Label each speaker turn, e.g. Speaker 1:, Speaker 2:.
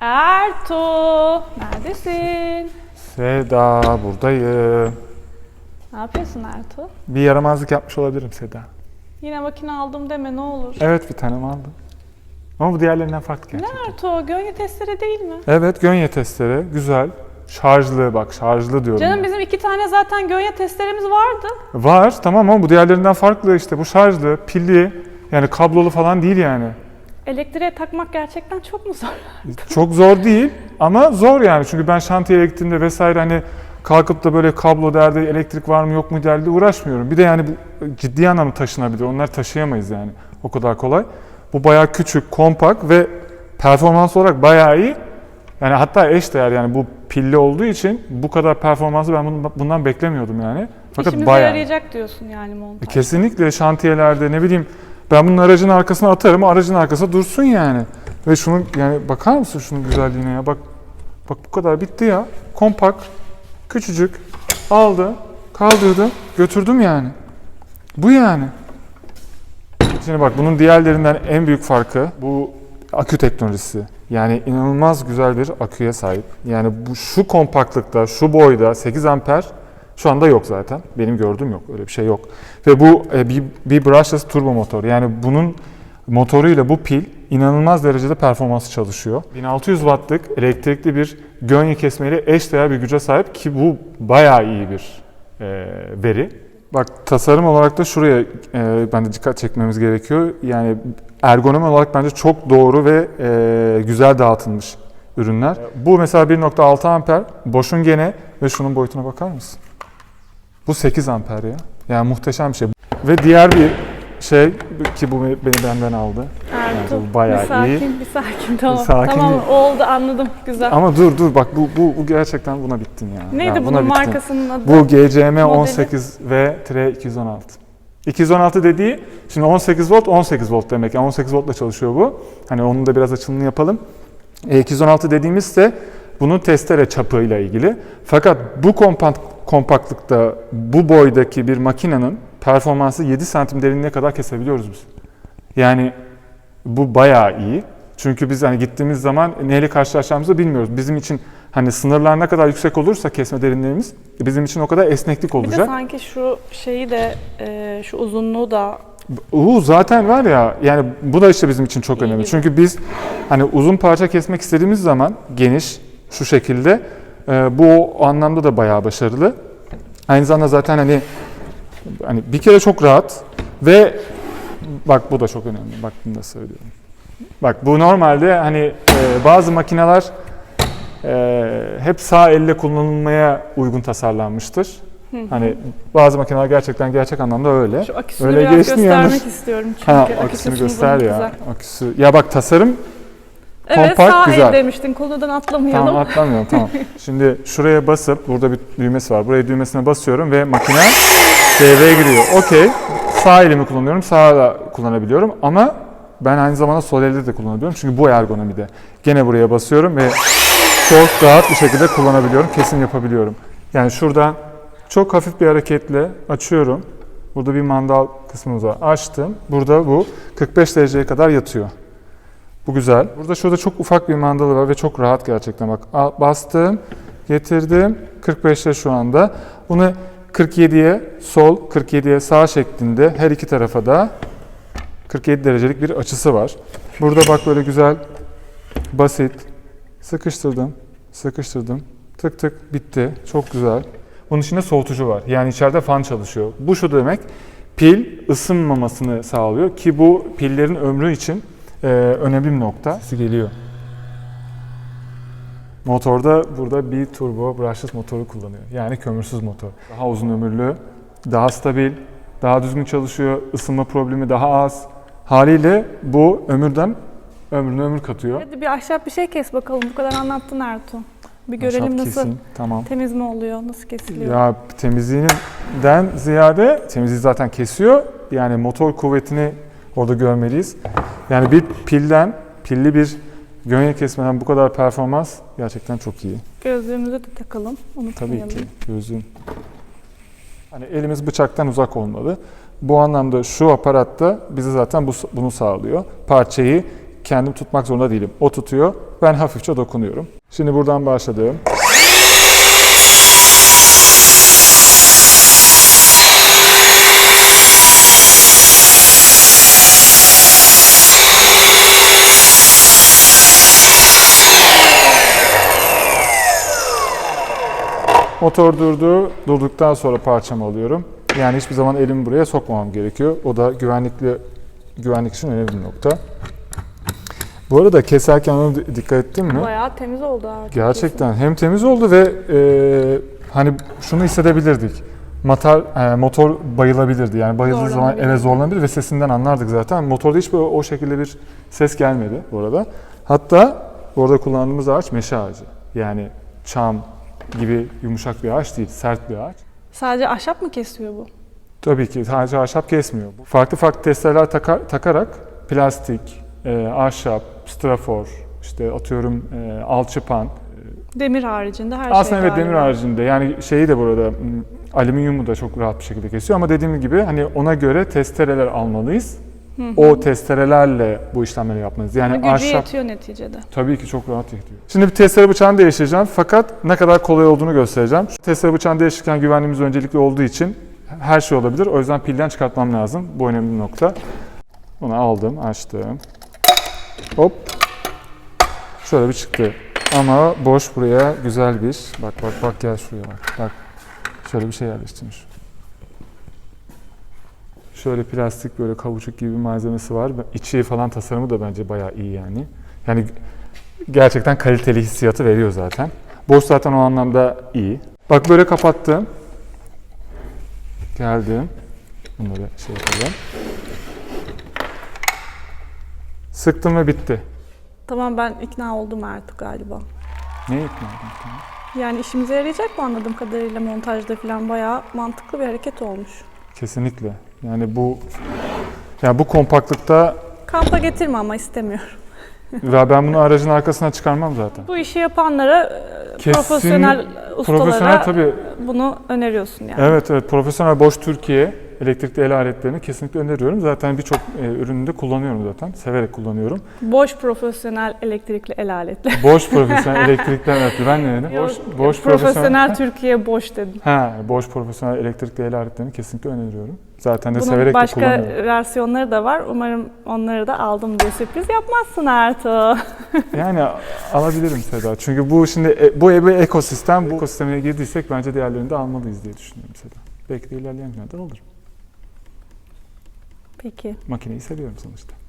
Speaker 1: Ertuğ, neredesin?
Speaker 2: Seda buradayım.
Speaker 1: Ne yapıyorsun Ertuğ?
Speaker 2: Bir yaramazlık yapmış olabilirim Seda.
Speaker 1: Yine makine aldım deme ne olur.
Speaker 2: Evet bir tanem aldım. Ama bu diğerlerinden farklı
Speaker 1: Ne
Speaker 2: gerçekten.
Speaker 1: Ertuğ? Gönye testere değil mi?
Speaker 2: Evet gönye testleri güzel. Şarjlı bak şarjlı diyorum.
Speaker 1: Canım
Speaker 2: ben.
Speaker 1: bizim iki tane zaten gönye testeremiz vardı.
Speaker 2: Var tamam ama bu diğerlerinden farklı işte bu şarjlı, pilli yani kablolu falan değil yani.
Speaker 1: Elektriğe takmak gerçekten çok mu zor?
Speaker 2: Çok zor değil ama zor yani çünkü ben şantiyeye gittiğimde vesaire hani kalkıp da böyle kablo derdi, elektrik var mı yok mu derdi uğraşmıyorum. Bir de yani bu ciddi anlamda taşınabilir. Onları taşıyamayız yani o kadar kolay. Bu bayağı küçük, kompakt ve performans olarak bayağı iyi. Yani hatta eş değer yani bu pilli olduğu için bu kadar performansı ben bundan, bundan beklemiyordum yani. Fakat
Speaker 1: İşimize
Speaker 2: bayağı.
Speaker 1: yarayacak diyorsun yani montaj.
Speaker 2: Kesinlikle şantiyelerde ne bileyim ben bunun aracın arkasına atarım aracın arkasına dursun yani. Ve şunu yani bakar mısın şunun güzelliğine ya bak bak bu kadar bitti ya. Kompakt, küçücük aldı, kaldırdı, götürdüm yani. Bu yani. Şimdi bak bunun diğerlerinden en büyük farkı bu akü teknolojisi. Yani inanılmaz güzel bir aküye sahip. Yani bu şu kompaktlıkta, şu boyda 8 amper şu anda yok zaten. Benim gördüğüm yok. Öyle bir şey yok. Ve bu e, bir, bir brushless turbo motor. Yani bunun motoruyla bu pil inanılmaz derecede performanslı çalışıyor. 1600 wattlık elektrikli bir gönye kesmeyle eşdeğer bir güce sahip ki bu bayağı iyi bir e, veri. Bak tasarım olarak da şuraya e, bence dikkat çekmemiz gerekiyor. Yani ergonomi olarak bence çok doğru ve e, güzel dağıtılmış ürünler. Bu mesela 1.6 amper boşun gene ve şunun boyutuna bakar mısın? Bu 8 amper ya. Yani muhteşem bir şey. Ve diğer bir şey ki bu beni benden aldı.
Speaker 1: Ertuğ,
Speaker 2: Yani bu bayağı
Speaker 1: bir sakin,
Speaker 2: iyi.
Speaker 1: bir sakin tamam.
Speaker 2: sakin
Speaker 1: tamam
Speaker 2: değil.
Speaker 1: oldu anladım güzel.
Speaker 2: Ama dur dur bak bu bu, bu gerçekten buna bittin ya.
Speaker 1: Neydi
Speaker 2: Yani
Speaker 1: bunun
Speaker 2: bittin.
Speaker 1: markasının adı?
Speaker 2: Bu GCM 18 ve 216. 216 dediği şimdi 18 volt 18 volt demek. Yani 18 voltla çalışıyor bu. Hani onun da biraz açılımını yapalım. E, 216 dediğimizse bunun testere çapıyla ilgili. Fakat bu kompakt, kompaktlıkta bu boydaki bir makinenin performansı 7 santim derinliğe kadar kesebiliyoruz biz. Yani bu bayağı iyi. Çünkü biz hani gittiğimiz zaman neyle karşılaşacağımızı bilmiyoruz. Bizim için hani sınırlar ne kadar yüksek olursa kesme derinliğimiz bizim için o kadar esneklik
Speaker 1: Bir de
Speaker 2: olacak.
Speaker 1: sanki şu şeyi de e, şu uzunluğu da
Speaker 2: U zaten var ya yani bu da işte bizim için çok önemli. Çünkü biz hani uzun parça kesmek istediğimiz zaman geniş şu şekilde e, bu o anlamda da bayağı başarılı. Aynı zamanda zaten hani hani bir kere çok rahat ve bak bu da çok önemli. Bak bunu da söylüyorum. Bak bu normalde hani e, bazı makineler e, hep sağ elle kullanılmaya uygun tasarlanmıştır. Hani bazı makineler gerçekten gerçek anlamda öyle.
Speaker 1: şu aküsünü
Speaker 2: Öyle
Speaker 1: biraz göstermek
Speaker 2: yalnız.
Speaker 1: istiyorum çünkü.
Speaker 2: Ha
Speaker 1: aküsü
Speaker 2: aküsünü göster ya.
Speaker 1: güzel.
Speaker 2: Aküsü. Ya bak tasarım
Speaker 1: Evet
Speaker 2: Kompakt,
Speaker 1: sağ
Speaker 2: güzel.
Speaker 1: el demiştin konudan atlamayalım.
Speaker 2: tamam atlamıyorum tamam. Şimdi şuraya basıp burada bir düğmesi var. Buraya düğmesine basıyorum ve makine devreye giriyor. Okey. Sağ elimi kullanıyorum. Sağa da kullanabiliyorum ama ben aynı zamanda sol elde de kullanabiliyorum. Çünkü bu ergonomide. Gene buraya basıyorum ve çok rahat bir şekilde kullanabiliyorum. Kesin yapabiliyorum. Yani şuradan çok hafif bir hareketle açıyorum. Burada bir mandal kısmımız var. Açtım. Burada bu 45 dereceye kadar yatıyor. Bu güzel. Burada şurada çok ufak bir mandalı var ve çok rahat gerçekten. Bak bastım, getirdim. 45'te şu anda. Bunu 47'ye sol, 47'ye sağ şeklinde her iki tarafa da 47 derecelik bir açısı var. Burada bak böyle güzel, basit. Sıkıştırdım, sıkıştırdım. Tık tık bitti. Çok güzel. Bunun içinde soğutucu var. Yani içeride fan çalışıyor. Bu şu demek, pil ısınmamasını sağlıyor ki bu pillerin ömrü için e, önemli bir nokta. Sesi geliyor. Motorda burada bir turbo brushless motoru kullanıyor. Yani kömürsüz motor. Daha uzun ömürlü, daha stabil, daha düzgün çalışıyor, ısınma problemi daha az. Haliyle bu ömürden ömrüne ömür katıyor.
Speaker 1: Hadi bir ahşap bir şey kes bakalım. Bu kadar anlattın Ertuğ. Bir görelim
Speaker 2: Ahşap
Speaker 1: nasıl
Speaker 2: kesin, Tamam.
Speaker 1: temiz mi oluyor, nasıl kesiliyor.
Speaker 2: Ya temizliğinden ziyade temizliği zaten kesiyor. Yani motor kuvvetini orada görmeliyiz. Yani bir pilden, pilli bir gönye kesmeden bu kadar performans gerçekten çok iyi.
Speaker 1: Gözlüğümüzü de takalım.
Speaker 2: Tabii
Speaker 1: Unutmayalım.
Speaker 2: ki gözlüğün. Hani elimiz bıçaktan uzak olmalı. Bu anlamda şu aparatta bize zaten bu, bunu sağlıyor. Parçayı kendim tutmak zorunda değilim. O tutuyor, Ben hafifçe dokunuyorum. Şimdi buradan başladım. Motor durdu. Durduktan sonra parçamı alıyorum. Yani hiçbir zaman elimi buraya sokmamam gerekiyor. O da güvenlikli güvenlik için önemli bir nokta. Bu arada keserken ona di- dikkat ettin mi?
Speaker 1: Bayağı temiz oldu artık.
Speaker 2: Gerçekten hem temiz oldu ve e, hani şunu hissedebilirdik. Motor, e, motor bayılabilirdi. Yani bayıldığı zaman eve zorlanabilir ve sesinden anlardık zaten. Motorda hiç böyle o şekilde bir ses gelmedi bu arada. Hatta bu arada kullandığımız ağaç meşe ağacı. Yani çam gibi yumuşak bir ağaç değil, sert bir ağaç.
Speaker 1: Sadece ahşap mı kesiyor bu?
Speaker 2: Tabii ki sadece ahşap kesmiyor. Farklı farklı testereler takar- takarak plastik, e, ahşap, strafor, işte atıyorum e, alçıpan,
Speaker 1: Demir haricinde her şey
Speaker 2: Aslında evet demir haricinde yani şeyi de burada alüminyumu da çok rahat bir şekilde kesiyor ama dediğim gibi hani ona göre testereler almalıyız. O testerelerle bu işlemleri yapmalıyız. Yani
Speaker 1: Ama gücü
Speaker 2: ahşap
Speaker 1: yetiyor neticede.
Speaker 2: tabii ki çok rahat gidiyor. Şimdi bir testere bıçağını değiştireceğim fakat ne kadar kolay olduğunu göstereceğim. Şu testere bıçağını değiştirirken güvenliğimiz öncelikli olduğu için her şey olabilir. O yüzden pilden çıkartmam lazım. Bu önemli bir nokta. Bunu aldım, açtım. Hop. Şöyle bir çıktı. Ama boş buraya güzel bir. Bak bak bak gel şuraya bak. Bak. Şöyle bir şey yerleştirmiş. Şöyle plastik böyle kavuçuk gibi bir malzemesi var. İçi falan tasarımı da bence bayağı iyi yani. Yani gerçekten kaliteli hissiyatı veriyor zaten. Boş zaten o anlamda iyi. Bak böyle kapattım. Geldim. Bunları şey yapalım. Sıktım ve bitti.
Speaker 1: Tamam ben ikna oldum artık galiba.
Speaker 2: Ne ikna edin?
Speaker 1: Yani işimize yarayacak mı anladığım kadarıyla montajda falan bayağı mantıklı bir hareket olmuş.
Speaker 2: Kesinlikle. Yani bu yani bu kompaktlıkta
Speaker 1: Kampa getirme ama istemiyorum.
Speaker 2: ve ben bunu aracın arkasına çıkarmam zaten.
Speaker 1: Bu işi yapanlara, e,
Speaker 2: Kesin-
Speaker 1: profesyonel ustalara
Speaker 2: Profesyonel tabii.
Speaker 1: bunu öneriyorsun yani.
Speaker 2: Evet evet profesyonel Bosch Türkiye elektrikli el aletlerini kesinlikle öneriyorum. Zaten birçok e, ürününde kullanıyorum zaten. Severek kullanıyorum.
Speaker 1: Boş profesyonel elektrikli el aletleri.
Speaker 2: Bosch profesyonel elektrikli el aletleri. Ben ne dedim? Bosch, Bosch
Speaker 1: profesyonel Türkiye boş dedim.
Speaker 2: Ha, Bosch profesyonel elektrikli el aletlerini kesinlikle öneriyorum. Zaten de
Speaker 1: Bunun
Speaker 2: severek de
Speaker 1: başka
Speaker 2: kullanıyorum.
Speaker 1: versiyonları da var. Umarım onları da aldım diye sürpriz yapmazsın Ertuğ.
Speaker 2: Yani alabilirim Seda. Çünkü bu şimdi e, bu bir ekosistem. Bu ekosistemine girdiysek bence diğerlerini de almalıyız diye düşünüyorum Seda. Belki de ilerleyen günlerde olur.
Speaker 1: Peki.
Speaker 2: Makineyi seviyorum sonuçta.